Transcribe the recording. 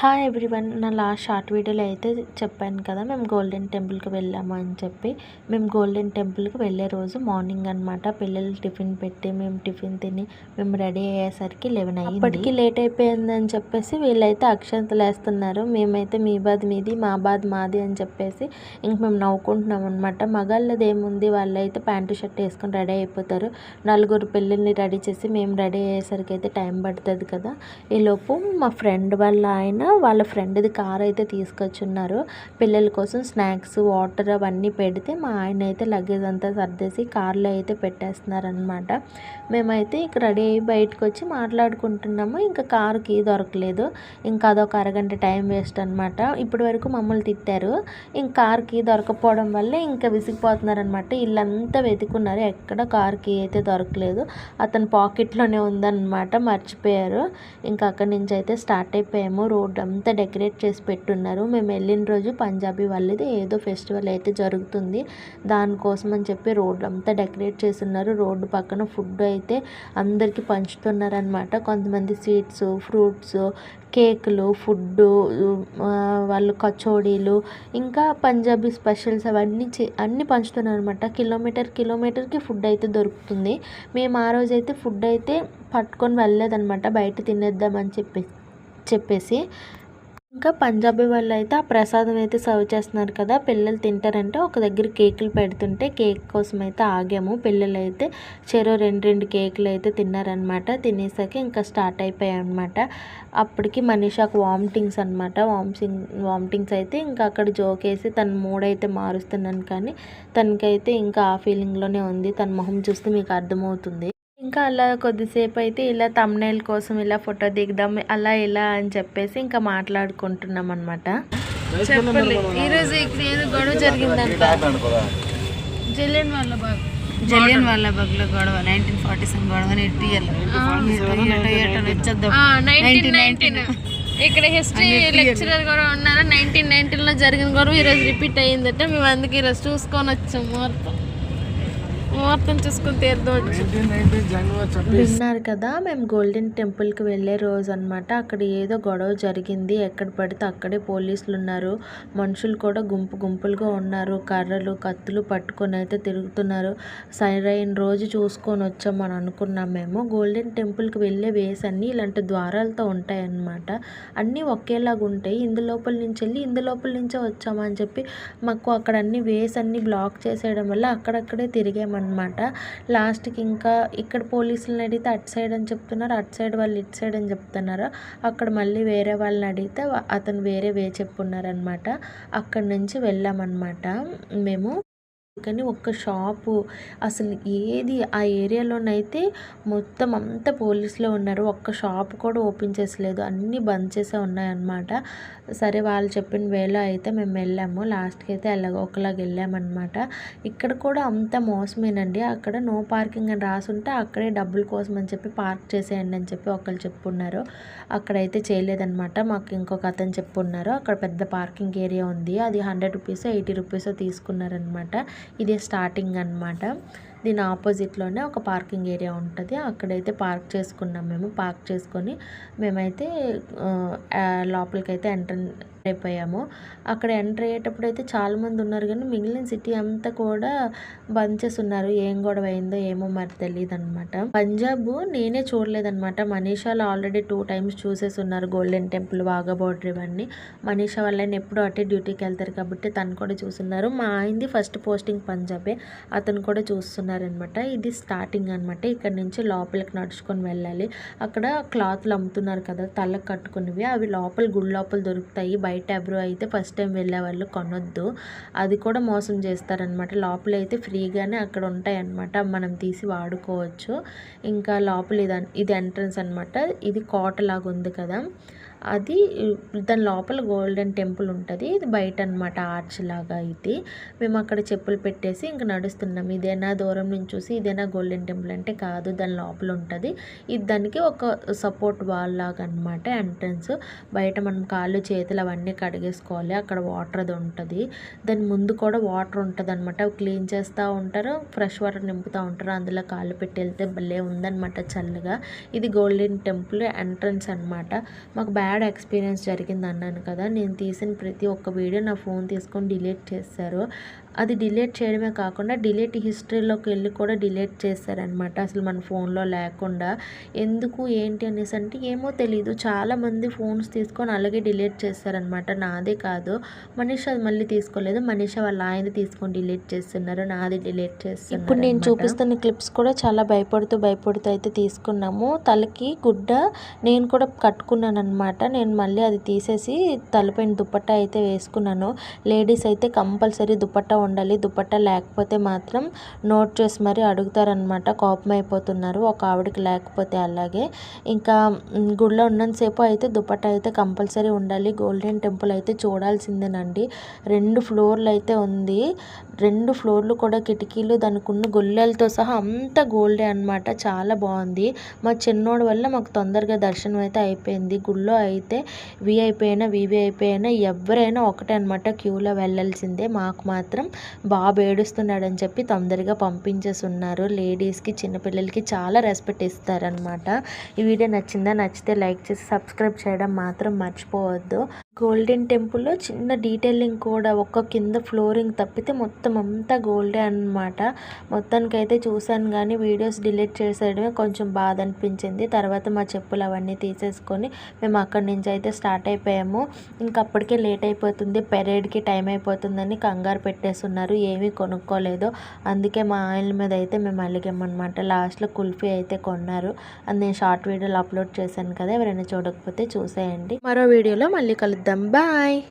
Hi everyone నా last short వీడియోలో అయితే చెప్పాను కదా మేము గోల్డెన్ టెంపుల్కి వెళ్ళాము అని చెప్పి. మేము గోల్డెన్ టెంపుల్కి వెళ్ళే రోజు మార్నింగ్ అనమాట పిల్లలు టిఫిన్ పెట్టి మేము టిఫిన్ తిని మేము రెడీ అయ్యేసరికి లెవెన్ అయ్యి ఇప్పటికీ లేట్ అయిపోయిందని చెప్పేసి వీళ్ళైతే అక్షంతలు వేస్తున్నారు. మేమైతే మీ బాధ మీది మా బాధ మాది అని చెప్పేసి ఇంక మేము నవ్వుకుంటున్నాం అనమాట మగాళ్ళది ఏముంది? వాళ్ళైతే ప్యాంటు షర్ట్ వేసుకొని రెడీ అయిపోతారు. నలుగురు పిల్లల్ని రెడీ చేసి మేము రెడీ అయ్యేసరికి అయితే టైం పడుతుంది కదా. ఈలోపు మా ఫ్రెండ్ వాళ్ళ ఆయన వాళ్ళ ఫ్రెండ్ది కార్ అయితే తీసుకొచ్చున్నారు. పిల్లల కోసం స్నాక్స్ వాటర్ అవన్నీ పెడితే మా ఆయన అయితే లగేజ్ అంతా సర్దేసి కార్లో అయితే పెట్టేస్తున్నారనమాట మేమైతే ఇక రెడీ అయ్యి బయటకు వచ్చి మాట్లాడుకుంటున్నాము. ఇంకా కార్కి దొరకలేదు. ఇంకా అదొక అరగంట టైం వేస్ట్ అనమాట ఇప్పటి వరకు మమ్మల్ని తిట్టారు. ఇంకా కార్కి దొరకపోవడం వల్ల ఇంకా విసిగిపోతున్నారనమాట ఇల్లంతా వెతుకున్నారు. ఎక్కడ కార్కి అయితే దొరకలేదు. అతని పాకెట్లోనే ఉందన్నమాట. మర్చిపోయారు. ఇంకా అక్కడి నుంచి అయితే స్టార్ట్ అయిపోయాము. రోడ్ రోడ్ అంతా డెకరేట్ చేసి పెట్టున్నారు. మేము వెళ్ళిన రోజు పంజాబీ వాళ్ళది ఏదో ఫెస్టివల్ అయితే జరుగుతుంది. దానికోసం అని చెప్పి రోడ్ అంతా డెకరేట్ చేసి ఉన్నారు రోడ్డు పక్కన ఫుడ్ అయితే అందరికీ పంచుతున్నారనమాట కొంతమంది స్వీట్స్ ఫ్రూట్స్ కేకులు ఫుడ్డు వాళ్ళు కచోడీలు ఇంకా పంజాబీ స్పెషల్స్ అవన్నీ అన్నీ పంచుతున్నారు అనమాట కిలోమీటర్ కిలోమీటర్కి ఫుడ్ అయితే దొరుకుతుంది. మేము ఆ రోజైతే ఫుడ్ అయితే పట్టుకొని వెళ్ళలేదన్నమాట. బయట తినేద్దామని చెప్పి చెప్పేసి ఇంకా పంజాబీ వాళ్ళు అయితే ఆ ప్రసాదం అయితే సర్వ్ చేస్తున్నారు కదా పిల్లలు తింటారంటే ఒక దగ్గర కేకులు పెడుతుంటే కేక్ కోసం అయితే ఆగాము. పిల్లలు అయితే చెరో రెండు రెండు కేకులు అయితే తిన్నారనమాట తినేసాక ఇంకా స్టార్ట్ అయిపోయాయి అనమాట అప్పటికి మనీషాకు వామిటింగ్స్ అనమాట వామిటింగ్ వామిటింగ్స్ అయితే ఇంకా అక్కడ జోకేసి తన మూడ్ అయితే మారుస్తున్నాను కానీ తనకైతే ఇంకా ఆ ఫీలింగ్లోనే ఉంది. తన మొహం చూస్తే మీకు అర్థమవుతుంది. ఇంకా అలా కొద్దిసేపు అయితే ఇలా తమ్నైల్ కోసం ఇలా ఫోటో దిగుదాం అలా ఇలా అని చెప్పేసి ఇంకా మాట్లాడుకుంటున్నాం అనమాట చెప్పండి. ఈరోజు ఇక్కడ ఏదో గొడవ జరిగిందంట. జలియన్ వాళ్ళ బాగ్ జలియన్ వాళ్ళ బగ్లో గొడవ నైన్టీన్ ఫార్టీ సెవెన్ గొడవ నైన్టీన్ నైన్టీన్ ఇక్కడ హిస్టరీ లెక్చరర్ కూడా ఉన్నారు? నైన్టీన్ నైన్టీన్లో జరిగిన గొడవ ఈరోజు రిపీట్ అయ్యిందట. మేము అందుకే ఈరోజు చూసుకొని వచ్చాము మొత్తం ముహూర్తం చూసుకుని తీర్థవచ్చు విన్నారు కదా మేము గోల్డెన్ టెంపుల్కి వెళ్ళే రోజు అనమాట అక్కడ ఏదో గొడవ జరిగింది ఎక్కడ పడితే అక్కడే పోలీసులు ఉన్నారు. మనుషులు కూడా గుంపు గుంపులుగా ఉన్నారు. కర్రలు కత్తులు పట్టుకొని అయితే తిరుగుతున్నారు. సరైన రోజు చూసుకొని వచ్చామని అనుకున్నాం మేము. గోల్డెన్ టెంపుల్కి వెళ్ళే వేస్ అన్నీ ఇలాంటి ద్వారాలతో ఉంటాయన్నమాట. అన్నీ ఒకేలాగా ఉంటాయి. ఇందు లోపల నుంచి వెళ్ళి ఇందు లోపల నుంచే వచ్చామని చెప్పి మాకు అక్కడ అన్ని వేస్ అన్ని బ్లాక్ చేసేయడం వల్ల అక్కడక్కడే తిరిగామన్నమాట అనమాట లాస్ట్కి ఇంకా ఇక్కడ పోలీసులను అడిగితే అటు సైడ్ అని చెప్తున్నారు అటు సైడ్ వాళ్ళు ఇటు సైడ్ అని చెప్తున్నారు. అక్కడ మళ్ళీ వేరే వాళ్ళని అడిగితే అతను వేరే వే చెప్పున్నారనమాట అక్కడి నుంచి వెళ్ళామన్నమాట మేము. కానీ ఒక్క షాపు అసలు ఏది ఆ ఏరియాలోనైతే మొత్తం అంతా పోలీసులో ఉన్నారు. ఒక్క షాప్ కూడా ఓపెన్ చేసలేదు. అన్నీ బంద్ చేసే ఉన్నాయన్నమాట. సరే వాళ్ళు చెప్పిన వేళ అయితే మేము వెళ్ళాము. లాస్ట్కి అయితే ఎలాగో ఒకలాగా వెళ్ళామన్నమాట. ఇక్కడ కూడా అంత మోసమేనండి. అక్కడ నో పార్కింగ్ అని రాసుంటే అక్కడే డబ్బుల కోసం అని చెప్పి పార్క్ చేసేయండి అని చెప్పి ఒకళ్ళు చెప్పున్నారు. అక్కడైతే చేయలేదన్నమాట. మాకు ఇంకొక అతను చెప్పున్నారు. అక్కడ పెద్ద పార్కింగ్ ఏరియా ఉంది. అది హండ్రెడ్ రూపీస్ ఎయిటీ రూపీస్ తీసుకున్నారనమాట ఇదే స్టార్టింగ్ అనమాట దీని ఆపోజిట్లోనే ఒక పార్కింగ్ ఏరియా ఉంటుంది. అక్కడైతే పార్క్ చేసుకున్నాం మేము. పార్క్ చేసుకొని మేమైతే లోపలికైతే ఎంట్రన్ అయిపోయాము. అక్కడ ఎంటర్ అయ్యేటప్పుడు అయితే చాలామంది ఉన్నారు కానీ మిగిలిన సిటీ అంతా కూడా బంచెస్ ఉన్నారు. ఏం గొడవ అయిందో ఏమో మరి తెలియదు అనమాట పంజాబ్ నేనే చూడలేదనమాట మనీషాలో ఆల్రెడీ టూ టైమ్స్ చూసేసి ఉన్నారు. గోల్డెన్ టెంపుల్ వాగా బోర్డర్ ఇవన్నీ. మనీషా వల్ల ఎప్పుడు అటే డ్యూటీకి వెళ్తారు కాబట్టి తను కూడా చూస్తున్నారు. మా ఆయనది ఫస్ట్ పోస్టింగ్ పంజాబే. అతను కూడా చూస్తున్నారనమాట ఇది స్టార్టింగ్ అనమాట ఇక్కడ నుంచి లోపలికి నడుచుకొని వెళ్ళాలి. అక్కడ క్లాత్లు అమ్ముతున్నారు కదా తలకు కట్టుకునేవి అవి లోపల గుడి లోపల దొరుకుతాయి. బయట వైట్ అబ్రో అయితే ఫస్ట్ టైం వెళ్ళే వాళ్ళు కొనొద్దు. అది కూడా మోసం చేస్తారనమాట. లోపల అయితే ఫ్రీగానే అక్కడ ఉంటాయి అన్నమాట మనం తీసి వాడుకోవచ్చు. ఇంకా లోపల ఇది ఇది ఎంట్రన్స్ అనమాట. ఇది కోట లాగా ఉంది కదా. అది దాని లోపల గోల్డెన్ టెంపుల్ ఉంటుంది. ఇది బయట అనమాట ఆర్చ్ లాగా ఇది. మేము అక్కడ చెప్పులు పెట్టేసి ఇంక నడుస్తున్నాం. ఇదేనా దూరం నుంచి చూసి ఇదేనా గోల్డెన్ టెంపుల్ అంటే కాదు దాని లోపల ఉంటుంది. ఇది దానికి ఒక సపోర్ట్ వాల్ లాగా అనమాట ఎంట్రన్స్. బయట మనం కాళ్ళు చేతులు అవన్నీ కడిగేసుకోవాలి. అక్కడ వాటర్ అది ఉంటుంది. దాని ముందు కూడా వాటర్ ఉంటుంది అనమాట క్లీన్ చేస్తూ ఉంటారు ఫ్రెష్ వాటర్ నింపుతూ ఉంటారు. అందులో కాళ్ళు పెట్టి వెళ్తే భలే ఉందనమాట చల్లగా. ఇది గోల్డెన్ టెంపుల్ ఎంట్రన్స్ అనమాట. మాకు బ్యాడ్ బ్యాడ్ ఎక్స్పీరియన్స్ జరిగింది అన్నాను కదా. నేను తీసిన ప్రతి ఒక్క వీడియో నా ఫోన్ తీసుకొని డిలీట్ చేశారు. అది డిలీట్ చేయడమే కాకుండా డిలీట్ హిస్టరీలోకి వెళ్ళి కూడా డిలీట్ చేశారనమాట. అసలు మన ఫోన్లో లేకుండా. ఎందుకు? ఏంటి? అనేసి అంటే ఏమో తెలీదు. చాలామంది ఫోన్స్ తీసుకొని అలాగే డిలీట్ చేస్తారనమాట నాదే కాదు. మనీష అది మళ్ళీ తీసుకోలేదు. మనీష వాళ్ళ ఆయన తీసుకొని డిలీట్ చేస్తున్నారు. నాది డిలీట్ చేస్తున్నారు ఇప్పుడు నేను చూపిస్తున్న క్లిప్స్ కూడా చాలా భయపడుతూ భయపడుతూ అయితే తీసుకున్నాము. తలకి గుడ్డ నేను కూడా కట్టుకున్నాను అనమాట నేను మళ్ళీ అది తీసేసి తలపైన దుపట్టా అయితే వేసుకున్నాను. లేడీస్ అయితే కంపల్సరీ దుపట్టా ఉండాలి దుపట్టా లేకపోతే మాత్రం నోట్ చేసి మరీ అడుగుతారనమాట. కోపం అయిపోతున్నారు ఒక ఆవిడకి లేకపోతే అలాగే. ఇంకా గుడిలో ఉన్నంతసేపు అయితే దుపట్టా అయితే కంపల్సరీ ఉండాలి. గోల్డెన్ టెంపుల్ అయితే చూడాల్సిందేనండి. రెండు ఫ్లోర్లు అయితే ఉంది. రెండు ఫ్లోర్లు కూడా కిటికీలు దానికి ఉన్న గొల్లెలతో సహా అంతా గోల్డే అన్నమాట. చాలా బాగుంది. మా చిన్నోడు వల్ల మాకు తొందరగా దర్శనం అయితే అయిపోయింది. గుళ్ళో అయితే విఐపి అయినా వివిఐపి అయినా ఎవరైనా ఒకటే అనమాట క్యూలో వెళ్ళాల్సిందే. మాకు మాత్రం బాబు ఏడుస్తున్నాడని చెప్పి తొందరగా పంపించేసి ఉన్నారు లేడీస్కి చిన్నపిల్లలకి చాలా రెస్పెక్ట్ ఇస్తారనమాట ఈ వీడియో నచ్చిందా? నచ్చితే లైక్ చేసి సబ్స్క్రైబ్ చేయడం మాత్రం మర్చిపోవద్దు. గోల్డెన్ టెంపుల్లో చిన్న డీటెయిలింగ్ కూడా ఒక్క కింద ఫ్లోరింగ్ తప్పితే మొత్తం అంతా గోల్డే అన్నమాట. మొత్తానికైతే చూశాను కానీ వీడియోస్ డిలీట్ చేసేయడమే కొంచెం బాధ అనిపించింది తర్వాత మా చెప్పులు అవన్నీ తీసేసుకొని మేము అక్కడి నుంచి అయితే స్టార్ట్ అయిపోయాము. ఇంకా అప్పటికే లేట్ అయిపోతుంది. పెరేడ్కి టైం అయిపోతుందని కంగారు పెట్టేస్తున్నారు. ఏమీ కొనుక్కోలేదు. అందుకే మా ఆయన మీద అయితే మేము అలిగామన్నమాట. లాస్ట్లో కుల్ఫీ అయితే కొన్నారు. అది నేను షార్ట్ వీడియోలో అప్లోడ్ చేశాను కదా ఎవరైనా చూడకపోతే చూసేయండి. మరో వీడియోలో మళ్ళీ కలుద్దాం. them Bye!